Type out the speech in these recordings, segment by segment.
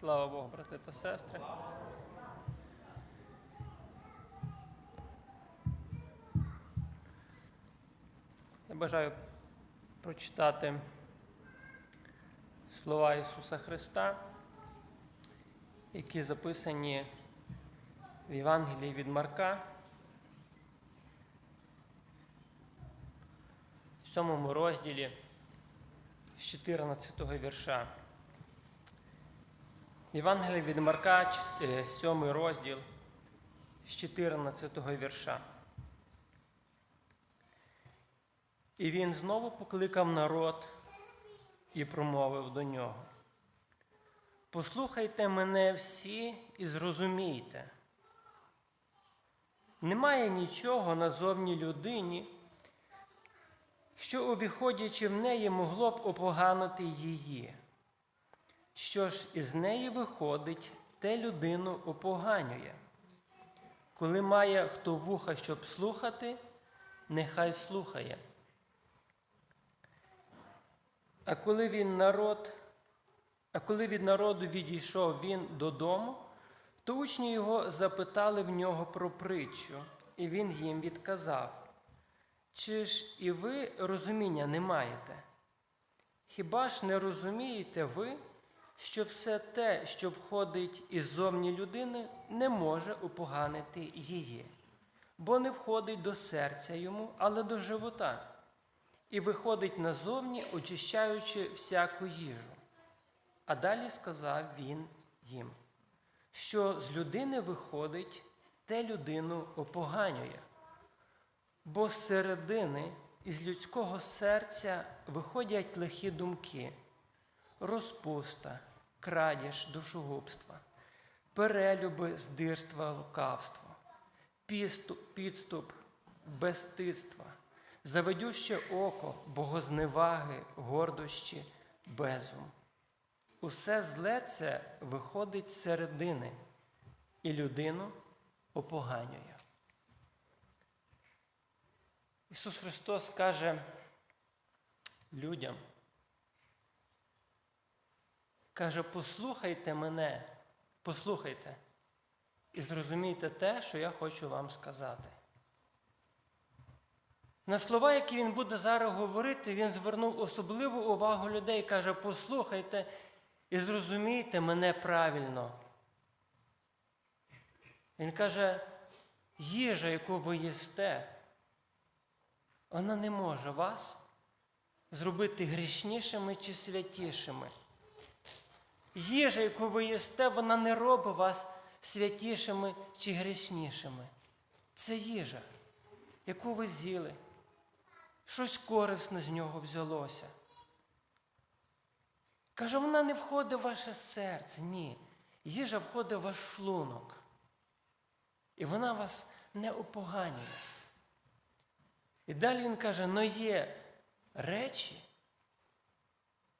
Слава Богу, брати та сестри. Я бажаю прочитати слова Ісуса Христа, які записані в Євангелії від Марка. В сьомому розділі з 14 вірша. Євангелія від Марка, 7 розділ з 14 вірша. І він знову покликав народ і промовив до нього. Послухайте мене всі і зрозумійте. Немає нічого назовні людині, що, увіходячи в неї, могло б опоганити її. Що ж із неї виходить, те людину опоганює. Коли має хто вуха, щоб слухати, нехай слухає. А коли він народ, а коли від народу відійшов він додому, то учні його запитали в нього про притчу, і він їм відказав. Чи ж і ви розуміння не маєте? Хіба ж не розумієте ви, що все те, що входить іззовні людини, не може упоганити її, бо не входить до серця йому, але до живота, і виходить назовні, очищаючи всяку їжу. А далі сказав він їм, що з людини виходить, те людину опоганює. Бо з середини із людського серця виходять лихі думки, розпуста, крадіж душогубства, перелюби, здирства, лукавство, підступ, підступ безстидства, заведюще око, богозневаги, гордощі, безум. Усе зле це виходить з середини і людину опоганює. Ісус Христос каже людям, каже, послухайте мене, послухайте і зрозумійте те, що я хочу вам сказати. На слова, які він буде зараз говорити, він звернув особливу увагу людей, каже, послухайте і зрозумійте мене правильно. Він каже, їжа, яку ви їсте, вона не може вас зробити грішнішими чи святішими. Їжа, яку ви їсте, вона не робить вас святішими чи грішнішими. Це їжа, яку ви з'їли. Щось корисне з нього взялося. Каже, вона не входить в ваше серце. Ні. Їжа входить в ваш шлунок. І вона вас не опоганює. І далі він каже: ну є речі,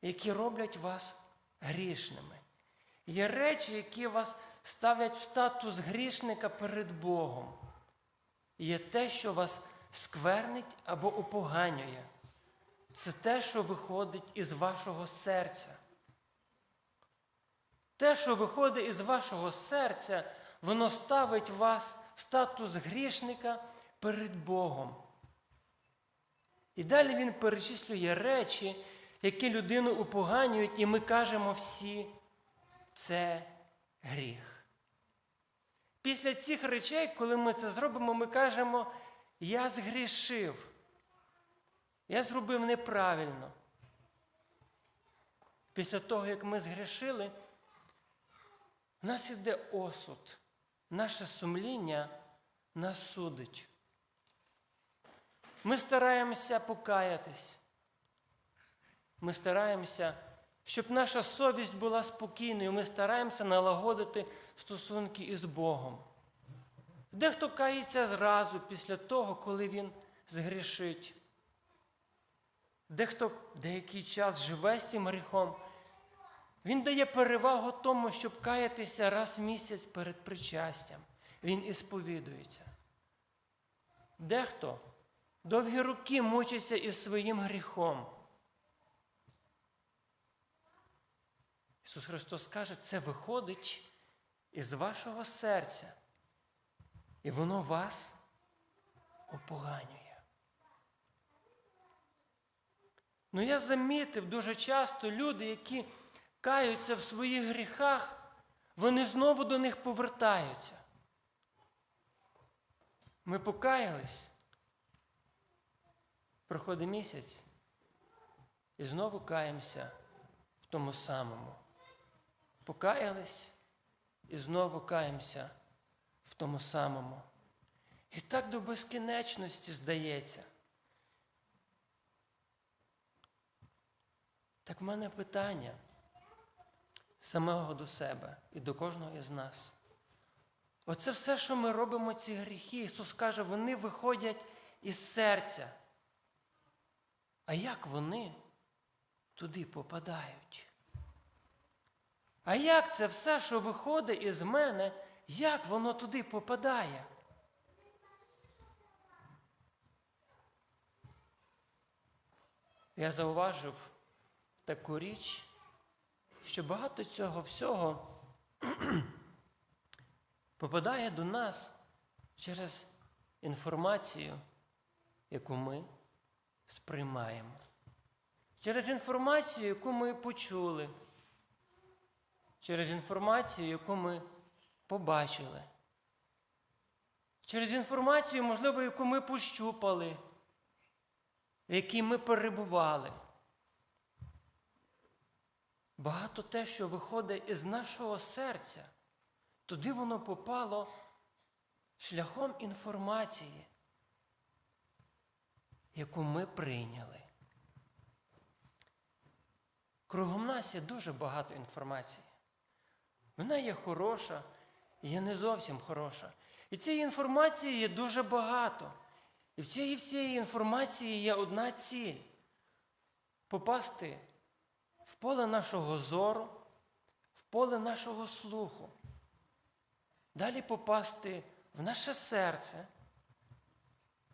які роблять вас грішними. Є речі, які вас ставлять в статус грішника перед Богом. Є те, що вас сквернить або опоганює. Це те, що виходить із вашого серця. Те, що виходить із вашого серця, воно ставить вас в статус грішника перед Богом. І далі він перечислює речі, які людину упоганюють, і ми кажемо всі, це гріх. Після цих речей, коли ми це зробимо, ми кажемо, я згрішив, я зробив неправильно. Після того, як ми згрішили, в нас іде осуд, наше сумління нас судить. Ми стараємося покаятись. Ми стараємося, щоб наша совість була спокійною. Ми стараємося налагодити стосунки із Богом. Дехто кається зразу після того, коли він згрішить. Дехто деякий час живе з цим гріхом. Він дає перевагу тому, щоб каятися раз в місяць перед причастям. Він ісповідується. Дехто довгі роки мучиться із своїм гріхом. Ісус Христос каже, це виходить із вашого серця. І воно вас опоганює. Ну я замітив дуже часто люди, які каються в своїх гріхах, вони знову до них повертаються. Ми покаялись. Проходить місяць і знову каємося в тому самому. Покаялись і знову каємося в тому самому. І так до безкінечності здається. Так в мене питання самого до себе і до кожного із нас. Оце все, що ми робимо, ці гріхи, Ісус каже, вони виходять із серця. А як вони туди попадають? А як це все, що виходить із мене, як воно туди попадає? Я зауважив таку річ, що багато цього всього попадає до нас через інформацію, яку ми сприймаємо. Через інформацію, яку ми почули, через інформацію, яку ми побачили, через інформацію, можливо, яку ми пощупали, в якій ми перебували. Багато те, що виходить із нашого серця, туди воно попало шляхом інформації, яку ми прийняли. Кругом нас є дуже багато інформації. Вона є хороша, і є не зовсім хороша. І цієї інформації є дуже багато. І в цієї всієї інформації є одна ціль попасти в поле нашого зору, в поле нашого слуху. Далі попасти в наше серце,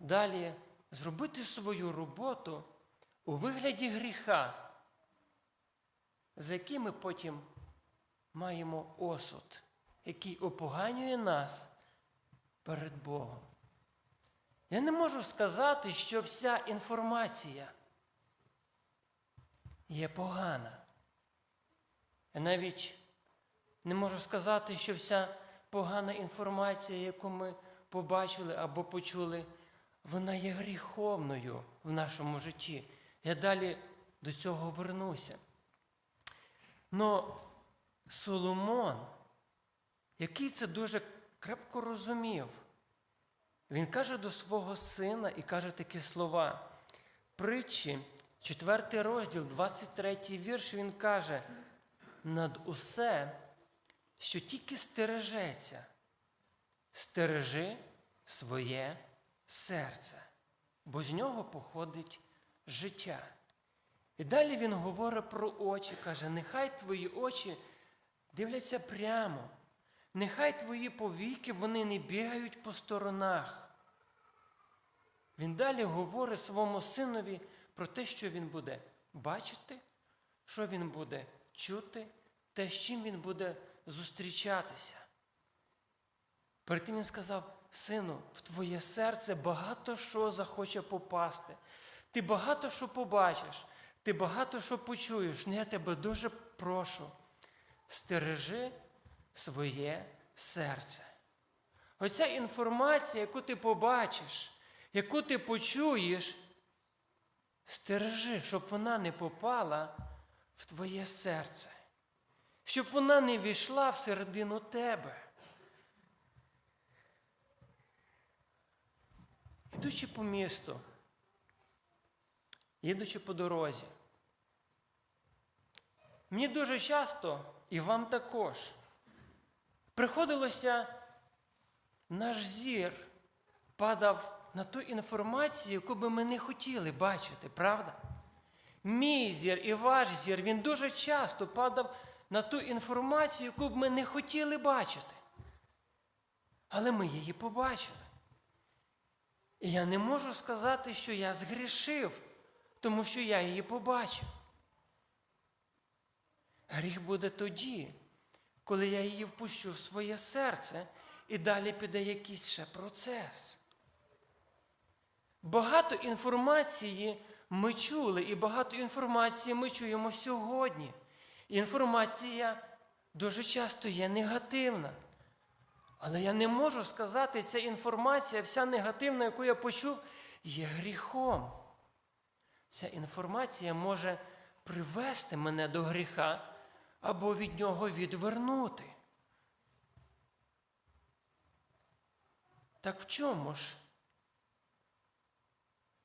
далі зробити свою роботу у вигляді гріха, за яким ми потім маємо осуд, який опоганює нас перед Богом. Я не можу сказати, що вся інформація є погана. Я навіть не можу сказати, що вся погана інформація, яку ми побачили або почули, вона є гріховною в нашому житті. Я далі до цього вернуся. Но Соломон, який це дуже крепко розумів, він каже до свого сина і каже такі слова. Притчі, 4 розділ, 23 вірш, він каже: над усе, що тільки стережеться, стережи своє серце, бо з нього походить життя. І далі він говорить про очі, каже, нехай твої очі дивляться прямо, нехай твої повіки вони не бігають по сторонах. Він далі говорить своєму синові про те, що він буде бачити, що він буде чути, те, з чим він буде зустрічатися. Перед тим він сказав, сину, в твоє серце багато що захоче попасти. Ти багато що побачиш, ти багато що почуєш. Ну, я тебе дуже прошу, стережи своє серце. Оця інформація, яку ти побачиш, яку ти почуєш, стережи, щоб вона не попала в твоє серце, щоб вона не війшла всередину тебе. Ідучи по місту, їдучи по дорозі, мені дуже часто, і вам також, приходилося наш зір падав на ту інформацію, яку би ми не хотіли бачити, правда? Мій зір і ваш зір, він дуже часто падав на ту інформацію, яку б ми не хотіли бачити. Але ми її побачили. І я не можу сказати, що я згрішив, тому що я її побачив. Гріх буде тоді, коли я її впущу в своє серце, і далі піде якийсь ще процес. Багато інформації ми чули, і багато інформації ми чуємо сьогодні. Інформація дуже часто є негативна. Але я не можу сказати, ця інформація, вся негативна, яку я почув, є гріхом. Ця інформація може привести мене до гріха або від нього відвернути. Так в чому ж?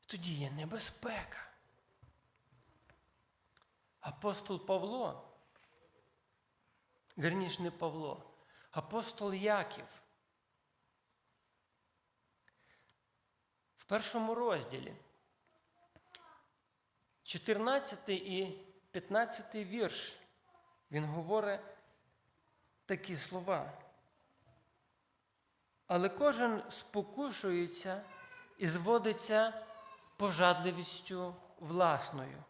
Тоді є небезпека. Апостол Павло, вірніш не Павло, апостол Яків. В першому розділі 14 і 15 вірш він говорить такі слова. Але кожен спокушується і зводиться пожадливістю власною.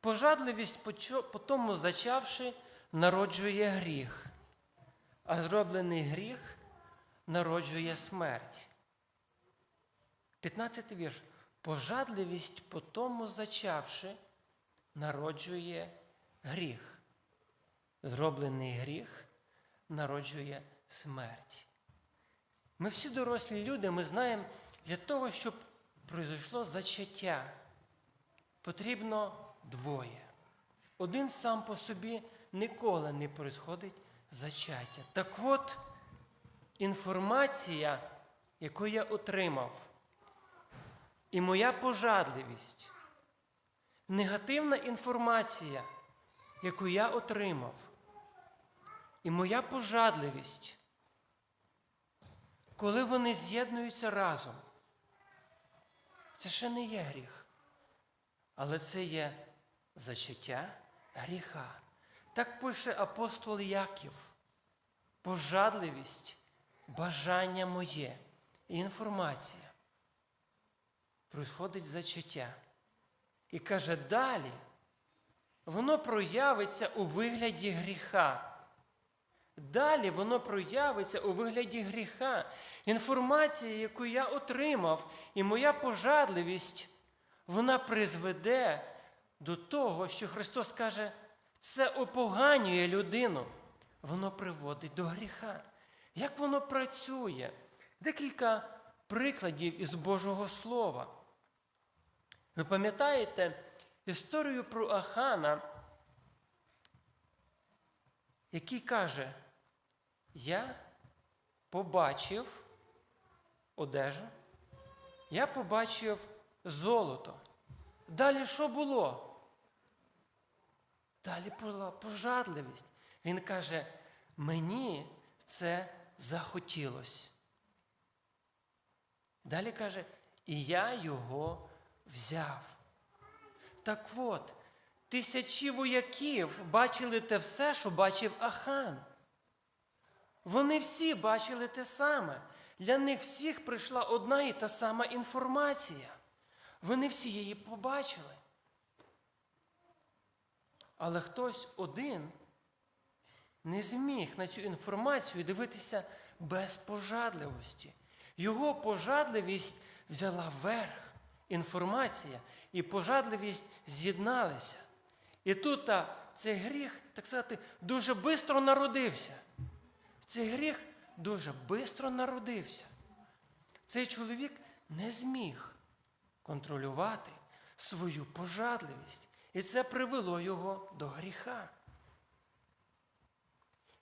Пожадливість, по тому зачавши, народжує гріх, а зроблений гріх народжує смерть. 15 вірш. Пожадливість по тому зачавши, народжує гріх. Зроблений гріх народжує смерть. Ми всі дорослі люди, ми знаємо, для того, щоб пройшло зачаття, потрібно двоє. Один сам по собі ніколи не происходить зачаття. Так от, інформація, яку я отримав, і моя пожадливість, негативна інформація, яку я отримав, і моя пожадливість, коли вони з'єднуються разом, це ще не є гріх, але це є зачаття гріха. Так пише апостол Яків. Пожадливість, бажання моє і інформація. Происходить зачаття. І каже, далі воно проявиться у вигляді гріха. Далі воно проявиться у вигляді гріха. Інформація, яку я отримав, і моя пожадливість, вона призведе до того, що Христос каже, це опоганює людину. Воно приводить до гріха. Як воно працює? Декілька прикладів із Божого Слова. Ви пам'ятаєте історію про Ахана, який каже, я побачив одежу, я побачив золото. Далі що було? Далі була пожадливість. Він каже, мені це захотілось. Далі каже, і я його взяв. Так от, тисячі вояків бачили те все, що бачив Ахан. Вони всі бачили те саме. Для них всіх прийшла одна і та сама інформація. Вони всі її побачили. Але хтось один не зміг на цю інформацію дивитися без пожадливості. Його пожадливість взяла верх, інформація, і пожадливість з'єдналися. І тут а, цей гріх, так сказати, дуже швидко народився. Цей гріх дуже швидко народився. Цей чоловік не зміг контролювати свою пожадливість. І це привело його до гріха.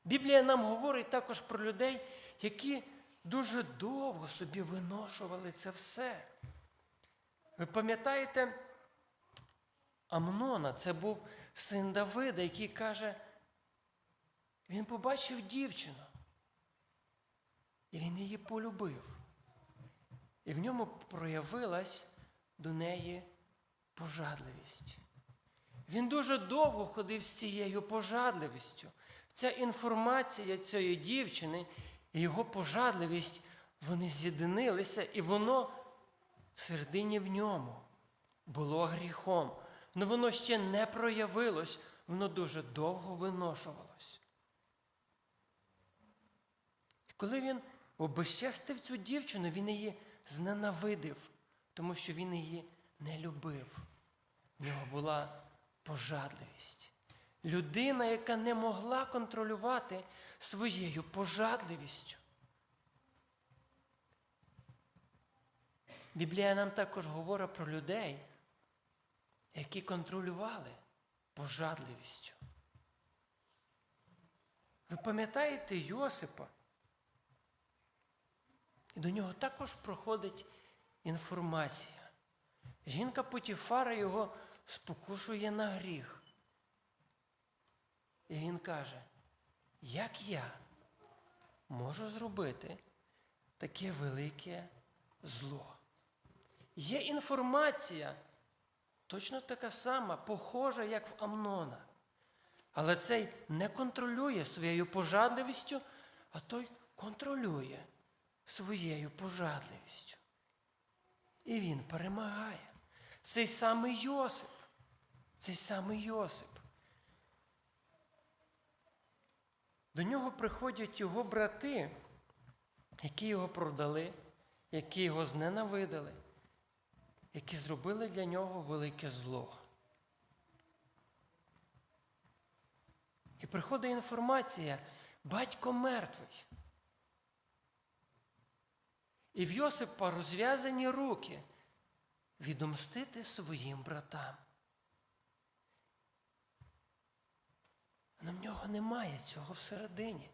Біблія нам говорить також про людей, які дуже довго собі виношували це все. Ви пам'ятаєте, Амнона це був син Давида, який каже, він побачив дівчину. І він її полюбив. І в ньому проявилась до неї пожадливість. Він дуже довго ходив з цією пожадливістю. Ця інформація цієї дівчини і його пожадливість, вони з'єдинилися, і воно всередині в ньому було гріхом. Але воно ще не проявилось воно дуже довго виношувалось. І коли він обезчестив цю дівчину, він її зненавидив, тому що він її не любив. В нього була пожадливість. Людина, яка не могла контролювати своєю пожадливістю. Біблія нам також говорить про людей, які контролювали пожадливістю. Ви пам'ятаєте Йосипа? І до нього також проходить інформація. Жінка Потіфара його спокушує на гріх. І він каже, як я можу зробити таке велике зло? Є інформація, точно така сама, похожа, як в Амнона. Але цей не контролює своєю пожадливістю, а той контролює своєю пожадливістю. І він перемагає. Цей самий Йосип, цей самий Йосип. До нього приходять його брати, які його продали, які його зненавидили, які зробили для нього велике зло. І приходить інформація, батько мертвий. І в Йосипа розв'язані руки відомстити своїм братам. Але в нього немає цього всередині.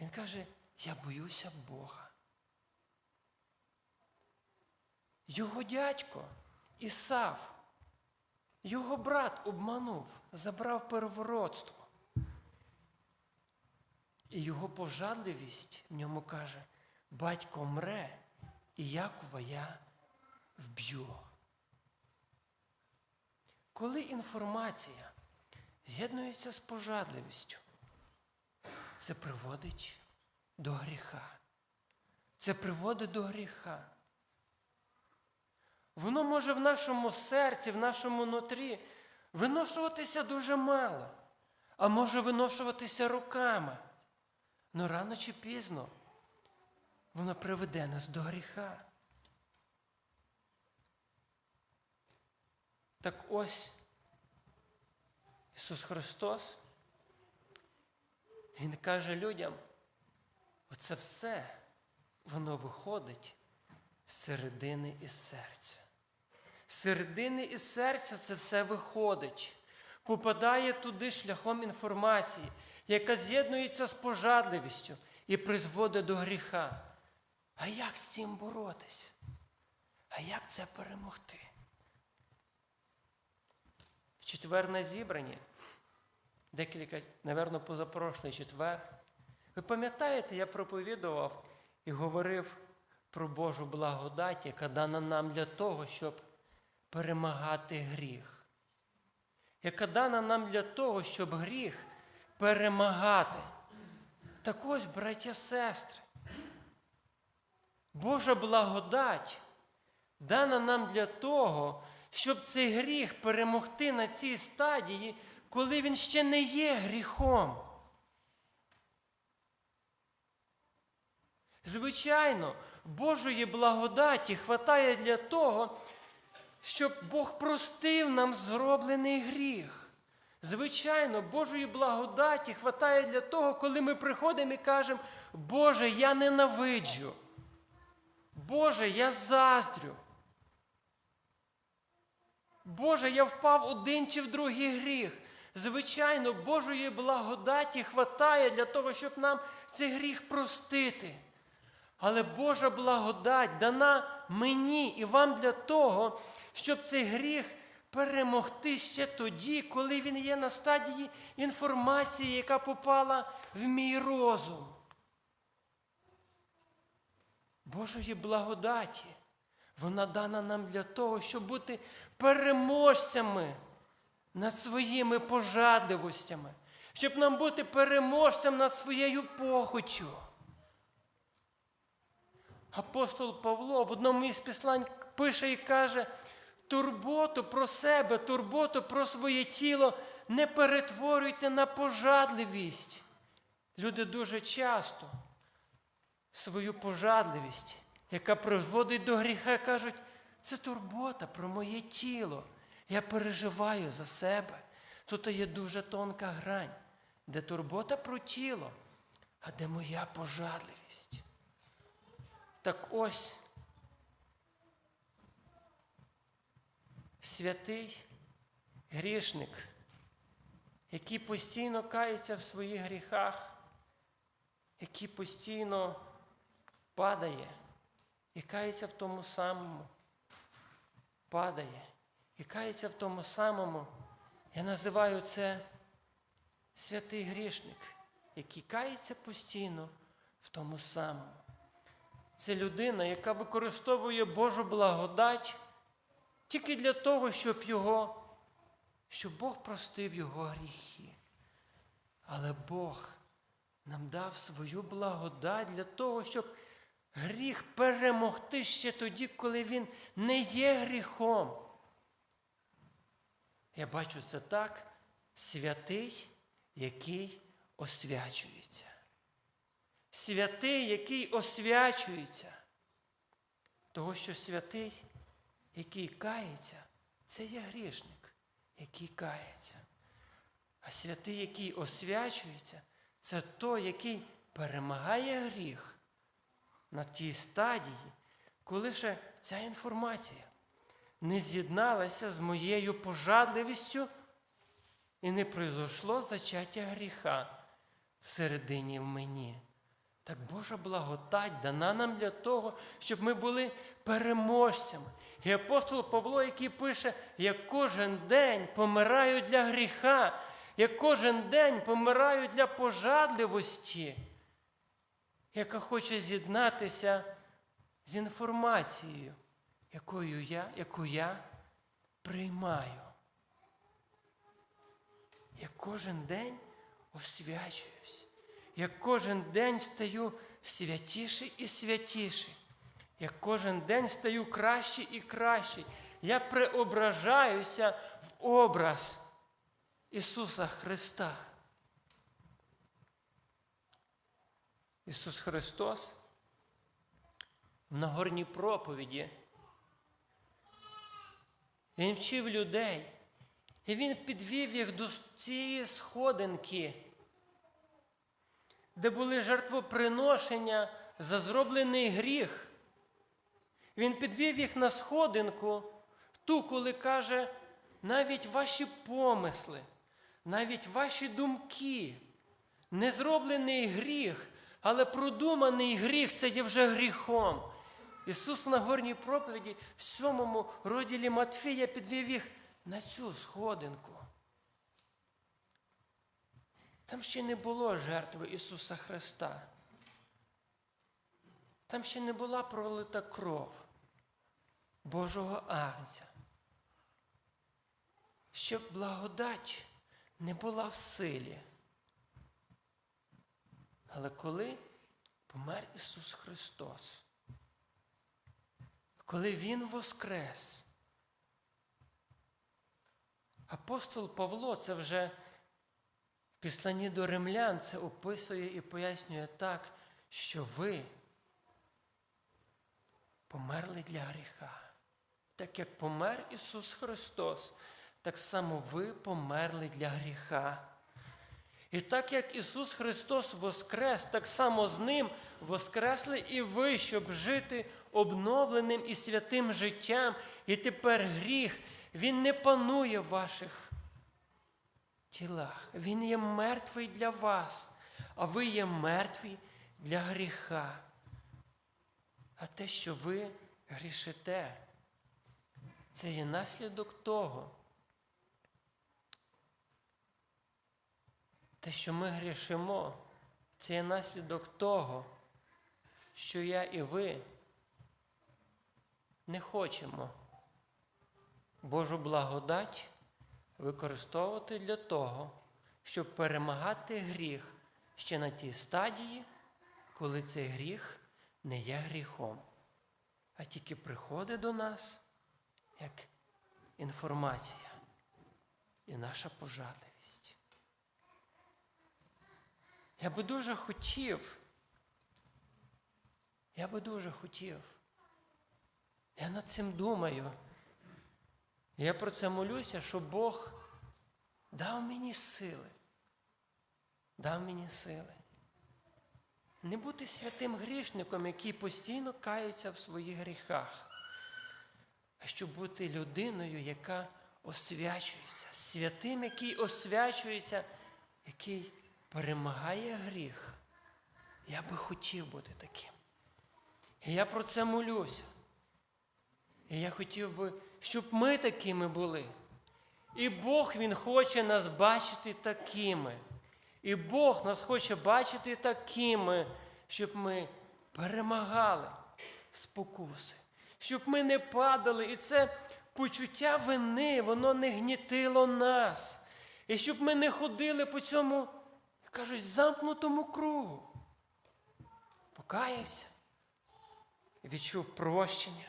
Він каже, я боюся Бога. Його дядько Ісав, його брат обманув, забрав первородство. І його пожадливість в ньому каже, батько мре, і Якова я вб'ю. Коли інформація з'єднується з пожадливістю, це приводить до гріха. Це приводить до гріха. Воно може в нашому серці, в нашому нутрі виношуватися дуже мало, а може виношуватися руками. Но рано чи пізно воно приведе нас до гріха. Так ось Ісус Христос, Він каже людям, оце все, воно виходить з середини із серця. З середини із серця це все виходить, попадає туди шляхом інформації, яка з'єднується з пожадливістю і призводить до гріха. А як з цим боротись? А як це перемогти? В четвер на зібранні, декілька, напевно, позапрошлий четвер. Ви пам'ятаєте, я проповідував і говорив про Божу благодать, яка дана нам для того, щоб перемагати гріх. Яка дана нам для того, щоб гріх перемагати. Так ось, браття сестри, Божа благодать дана нам для того, щоб цей гріх перемогти на цій стадії, коли він ще не є гріхом. Звичайно, Божої благодаті хватає для того, щоб Бог простив нам зроблений гріх. Звичайно, Божої благодаті хватає для того, коли ми приходимо і кажемо, Боже, я ненавиджу. Боже, я заздрю. Боже, я впав один чи в другий гріх. Звичайно, Божої благодаті хватає для того, щоб нам цей гріх простити. Але Божа благодать дана мені і вам для того, щоб цей гріх перемогти ще тоді, коли він є на стадії інформації, яка попала в мій розум. Божої благодаті, вона дана нам для того, щоб бути переможцями над своїми пожадливостями, щоб нам бути переможцем над своєю похотю. Апостол Павло в одному із післань пише і каже, турботу про себе, турботу про своє тіло не перетворюйте на пожадливість. Люди дуже часто свою пожадливість, яка призводить до гріха, кажуть, це турбота про моє тіло. Я переживаю за себе. Тут є дуже тонка грань, де турбота про тіло, а де моя пожадливість. Так ось святий грішник, який постійно кається в своїх гріхах, який постійно падає і кається в тому самому, падає і кається в тому самому. Я називаю це святий грішник, який кається постійно в тому самому. Це людина, яка використовує Божу благодать тільки для того, щоб його, щоб Бог простив його гріхи. Але Бог нам дав свою благодать для того, щоб гріх перемогти ще тоді, коли він не є гріхом. Я бачу це так, святий, який освячується. Святий, який освячується. Того, що святий, який кається, це є грішник, який кається. А святий, який освячується, це той, який перемагає гріх на тій стадії, коли ще ця інформація не з'єдналася з моєю пожадливістю і не пройшло зачаття гріха всередині в мені. Так Божа благодать дана нам для того, щоб ми були переможцями. І апостол Павло, який пише, я кожен день помираю для гріха, я кожен день помираю для пожадливості, яка хоче з'єднатися з інформацією, якою я, яку я приймаю. Я кожен день освячуюсь. Я кожен день стаю святіший і святіший. Я кожен день стаю кращий і кращий. Я преображаюся в образ Ісуса Христа. Ісус Христос в Нагорній проповіді. Він вчив людей, і Він підвів їх до цієї сходинки, де були жертвоприношення за зроблений гріх. Він підвів їх на сходинку, ту, коли каже, навіть ваші помисли, навіть ваші думки, не зроблений гріх, але продуманий гріх це є вже гріхом. Ісус на горній проповіді в сьомому розділі Матфія підвів їх на цю сходинку. Там ще не було жертви Ісуса Христа. Там ще не була пролита кров Божого Агнця. Щоб благодать не була в силі. Але коли помер Ісус Христос, коли Він воскрес, апостол Павло це вже в післанні до римлян це описує і пояснює так, що ви померли для гріха. Так як помер Ісус Христос, так само ви померли для гріха. І так як Ісус Христос воскрес, так само з Ним воскресли і ви, щоб жити обновленим і святим життям. І тепер гріх, Він не панує в ваших тілах. Він є мертвий для вас, а ви є мертві для гріха. А те, що ви грішите, це є наслідок того. Те, що ми грішимо, це є наслідок того, що я і ви не хочемо Божу благодать використовувати для того, щоб перемагати гріх ще на тій стадії, коли цей гріх не є гріхом, а тільки приходить до нас як інформація і наша пожадливість. Я би дуже хотів. Я би дуже хотів. Я над цим думаю. Я про це молюся, щоб Бог дав мені сили. Дав мені сили. Не бути святим грішником, який постійно кається в своїх гріхах, а щоб бути людиною, яка освячується, святим, який освячується, який перемагає гріх. Я би хотів бути таким. І я про це молюся. І я хотів би, щоб ми такими були. І Бог Він хоче нас бачити такими. І Бог нас хоче бачити такими, щоб ми перемагали спокуси, щоб ми не падали. І це почуття вини, воно не гнітило нас. І щоб ми не ходили по цьому, кажуть, замкнутому кругу. Покаявся, відчув прощення.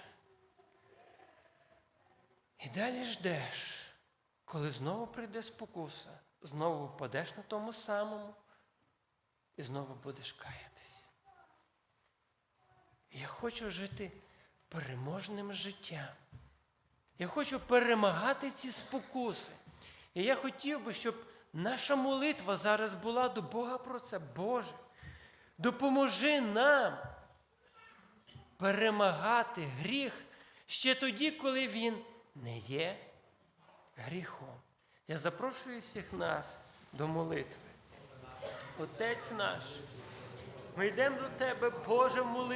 І далі ждеш, коли знову прийде спокуса, знову впадеш на тому самому і знову будеш каятись. Я хочу жити переможним життям. Я хочу перемагати ці спокуси. І я хотів би, щоб наша молитва зараз була до Бога про це. Боже, допоможи нам перемагати гріх ще тоді, коли він не є гріхом. Я запрошую всіх нас до молитви. Отець наш, ми йдемо до Тебе, Боже, в молитві.